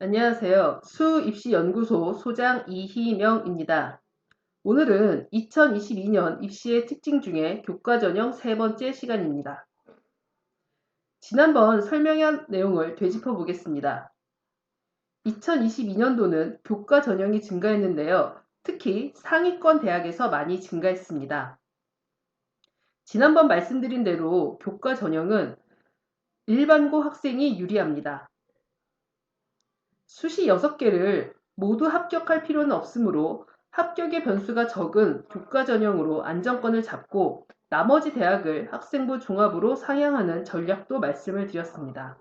안녕하세요. 수입시연구소 소장 이희명입니다. 오늘은 2022년 입시의 특징 중에 교과 전형 세 번째 시간입니다. 지난번 설명한 내용을 되짚어 보겠습니다. 2022년도는 교과 전형이 증가했는데요. 특히 상위권 대학에서 많이 증가했습니다. 지난번 말씀드린 대로 교과 전형은 일반고 학생이 유리합니다. 수시 6개를 모두 합격할 필요는 없으므로 합격의 변수가 적은 교과 전형으로 안정권을 잡고 나머지 대학을 학생부 종합으로 상향하는 전략도 말씀을 드렸습니다.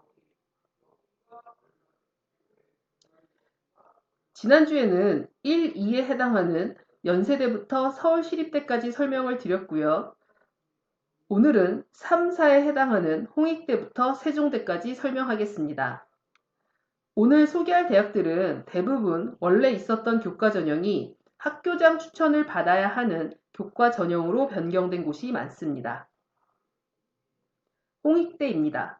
지난주에는 1, 2에 해당하는 연세대부터 서울시립대까지 설명을 드렸고요. 오늘은 3, 4에 해당하는 홍익대부터 세종대까지 설명하겠습니다. 오늘 소개할 대학들은 대부분 원래 있었던 교과 전형이 학교장 추천을 받아야 하는 교과 전형으로 변경된 곳이 많습니다. 홍익대입니다.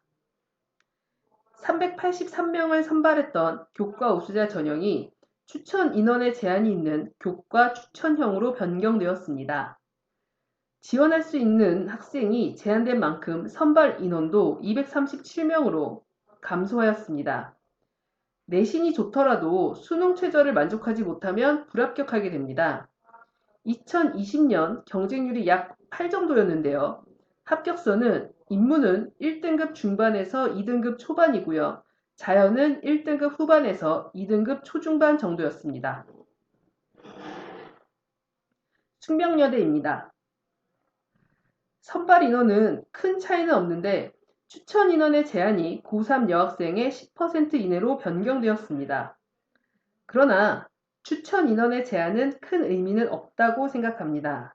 383명을 선발했던 교과 우수자 전형이 추천 인원에 제한이 있는 교과 추천형으로 변경되었습니다. 지원할 수 있는 학생이 제한된 만큼 선발 인원도 237명으로 감소하였습니다. 내신이 좋더라도 수능 최저를 만족하지 못하면 불합격하게 됩니다. 2020년 경쟁률이 약 8 정도였는데요. 합격선은 인문은 1등급 중반에서 2등급 초반이고요. 자연은 1등급 후반에서 2등급 초중반 정도였습니다. 숙명여대입니다. 선발 인원은 큰 차이는 없는데 추천 인원의 제한이 고3 여학생의 10% 이내로 변경되었습니다. 그러나 추천 인원의 제한은 큰 의미는 없다고 생각합니다.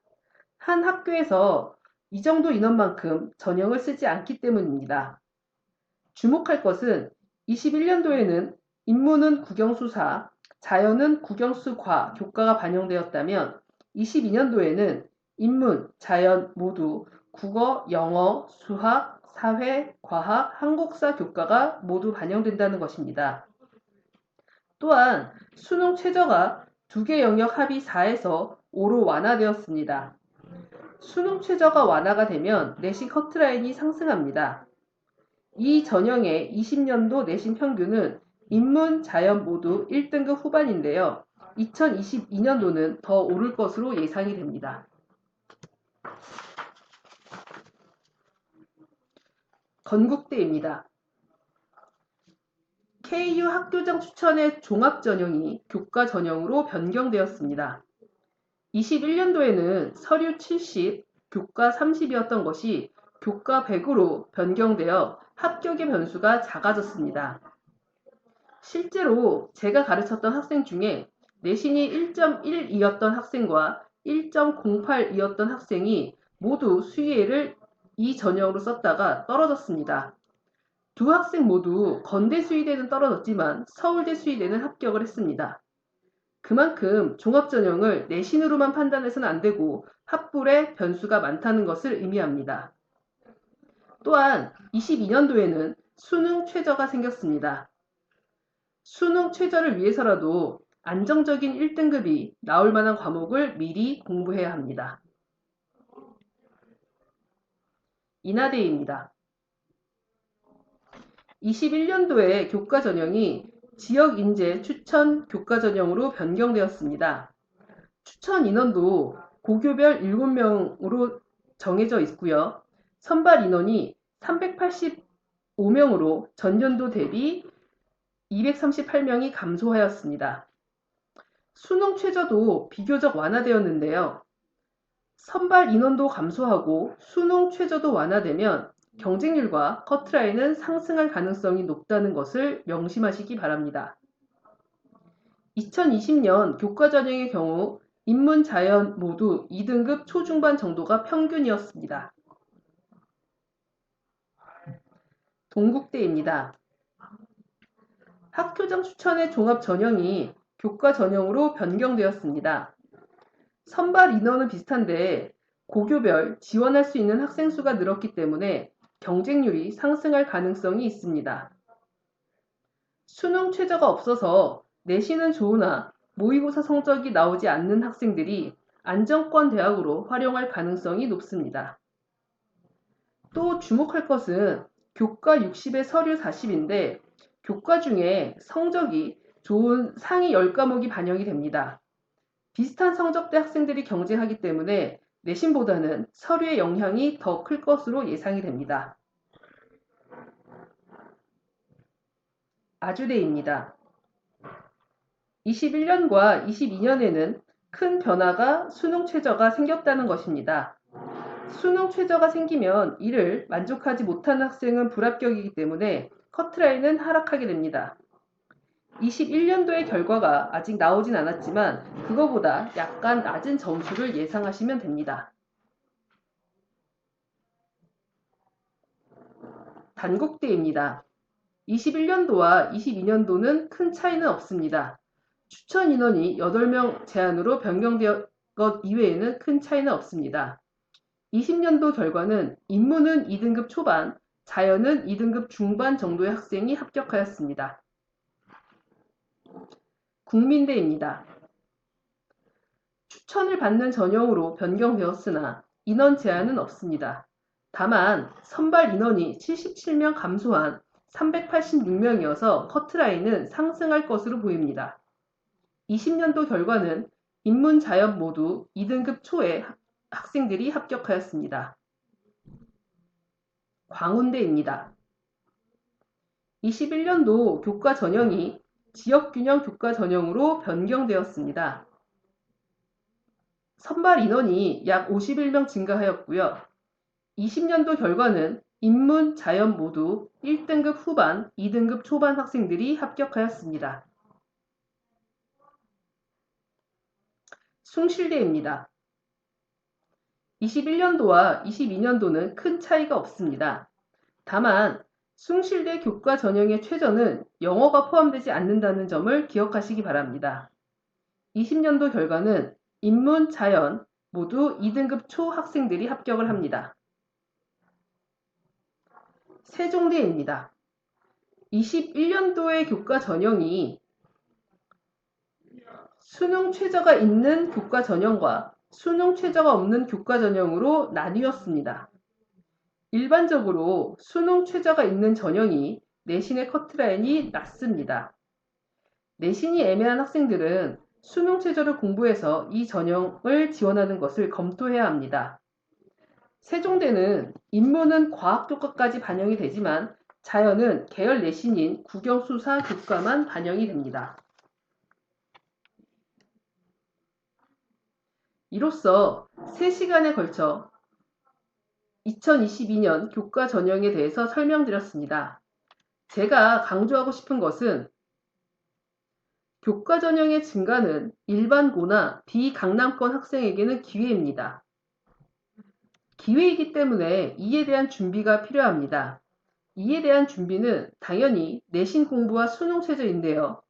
한 학교에서 이 정도 인원만큼 전형을 쓰지 않기 때문입니다. 주목할 것은 21년도에는 인문은 국영수사, 자연은 국영수과 교과가 반영되었다면 22년도에는 인문, 자연 모두 국어, 영어, 수학, 사회, 과학, 한국사 교과가 모두 반영된다는 것입니다. 또한 수능 최저가 두 개 영역 합의 4에서 5로 완화되었습니다. 수능 최저가 완화가 되면 내신 커트라인이 상승합니다. 이 전형의 20년도 내신 평균은 인문, 자연 모두 1등급 후반인데요. 2022년도는 더 오를 것으로 예상이 됩니다. 건국대입니다. KU 학교장 추천의 종합 전형이 교과 전형으로 변경되었습니다. 21년도에는 서류 70, 교과 30이었던 것이 교과 100으로 변경되어 합격의 변수가 작아졌습니다. 실제로 제가 가르쳤던 학생 중에 내신이 1.12였던 학생과 1.08이었던 학생이 모두 수의를 이 전형으로 썼다가 떨어졌습니다. 두 학생 모두 건대 수의대는 떨어졌지만 서울대 수의대는 합격을 했습니다. 그만큼 종합전형을 내신으로만 판단해서는 안 되고 합불의 변수가 많다는 것을 의미합니다. 또한 22년도에는 수능 최저가 생겼습니다. 수능 최저를 위해서라도 안정적인 1등급이 나올 만한 과목을 미리 공부해야 합니다. 인하대입니다. 21년도에 교과 전형이 지역 인재 추천 교과 전형으로 변경되었습니다. 추천 인원도 고교별 7명으로 정해져 있고요. 선발 인원이 385명으로 전년도 대비 238명이 감소하였습니다. 수능 최저도 비교적 완화되었는데요. 선발 인원도 감소하고 수능 최저도 완화되면 경쟁률과 커트라인은 상승할 가능성이 높다는 것을 명심하시기 바랍니다. 2020년 교과 전형의 경우 인문, 자연 모두 2등급 초중반 정도가 평균이었습니다. 동국대입니다. 학교장 추천의 종합 전형이 교과 전형으로 변경되었습니다. 선발 인원은 비슷한데 고교별 지원할 수 있는 학생 수가 늘었기 때문에 경쟁률이 상승할 가능성이 있습니다. 수능 최저가 없어서 내신은 좋으나 모의고사 성적이 나오지 않는 학생들이 안정권 대학으로 활용할 가능성이 높습니다. 또 주목할 것은 교과 60에 서류 40인데 교과 중에 성적이 좋은 상위 10과목이 반영이 됩니다. 비슷한 성적대 학생들이 경쟁하기 때문에 내신보다는 서류의 영향이 더 클 것으로 예상이 됩니다. 아주대입니다. 21년과 22년에는 큰 변화가 수능 최저가 생겼다는 것입니다. 수능 최저가 생기면 이를 만족하지 못하는 학생은 불합격이기 때문에 커트라인은 하락하게 됩니다. 21년도의 결과가 아직 나오진 않았지만 그거보다 약간 낮은 점수를 예상하시면 됩니다. 단국대입니다. 21년도와 22년도는 큰 차이는 없습니다. 추천 인원이 8명 제한으로 변경되었 것 이외에는 큰 차이는 없습니다. 20년도 결과는 인문은 2등급 초반, 자연은 2등급 중반 정도의 학생이 합격하였습니다. 국민대입니다. 추천을 받는 전형으로 변경되었으나 인원 제한은 없습니다. 다만 선발 인원이 77명 감소한 386명이어서 커트라인은 상승할 것으로 보입니다. 20년도 결과는 인문 자연 모두 2등급 초에 학생들이 합격하였습니다. 광운대입니다. 21년도 교과 전형이 지역균형 교과 전형으로 변경되었습니다. 선발 인원이 약 51명 증가하였고요. 20년도 결과는 인문, 자연 모두 1등급 후반, 2등급 초반 학생들이 합격하였습니다. 숭실대입니다. 21년도와 22년도는 큰 차이가 없습니다. 다만 숭실대 교과 전형의 최저는 영어가 포함되지 않는다는 점을 기억하시기 바랍니다. 20년도 결과는 인문, 자연 모두 2등급 초 학생들이 합격을 합니다. 세종대입니다. 21년도의 교과 전형이 수능 최저가 있는 교과 전형과 수능 최저가 없는 교과 전형으로 나뉘었습니다. 일반적으로 수능 최저가 있는 전형이 내신의 커트라인이 낮습니다. 내신이 애매한 학생들은 수능 최저를 공부해서 이 전형을 지원하는 것을 검토해야 합니다. 세종대는 인문은 과학교과까지 반영이 되지만 자연은 계열 내신인 국영수사 교과만 반영이 됩니다. 이로써 3시간에 걸쳐 2022년 교과 전형에 대해서 설명드렸습니다. 제가 강조하고 싶은 것은 교과 전형의 증가는 일반고나 비강남권 학생에게는 기회입니다. 기회이기 때문에 이에 대한 준비가 필요합니다. 이에 대한 준비는 당연히 내신 공부와 수능 체제인데요.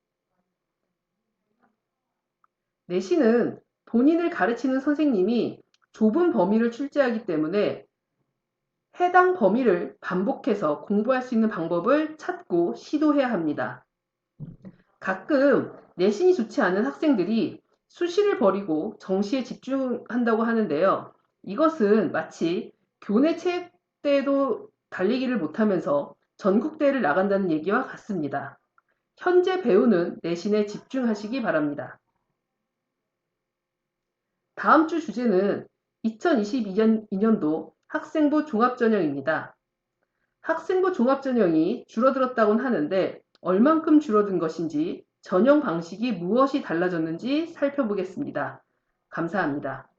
내신은 본인을 가르치는 선생님이 좁은 범위를 출제하기 때문에 해당 범위를 반복해서 공부할 수 있는 방법을 찾고 시도해야 합니다. 가끔 내신이 좋지 않은 학생들이 수시를 버리고 정시에 집중한다고 하는데요. 이것은 마치 교내 체육 때도 달리기를 못하면서 전국대회를 나간다는 얘기와 같습니다. 현재 배우는 내신에 집중하시기 바랍니다. 다음 주 주제는 2022년도 학생부 종합전형입니다. 학생부 종합전형이 줄어들었다곤 하는데 얼만큼 줄어든 것인지 전형 방식이 무엇이 달라졌는지 살펴보겠습니다. 감사합니다.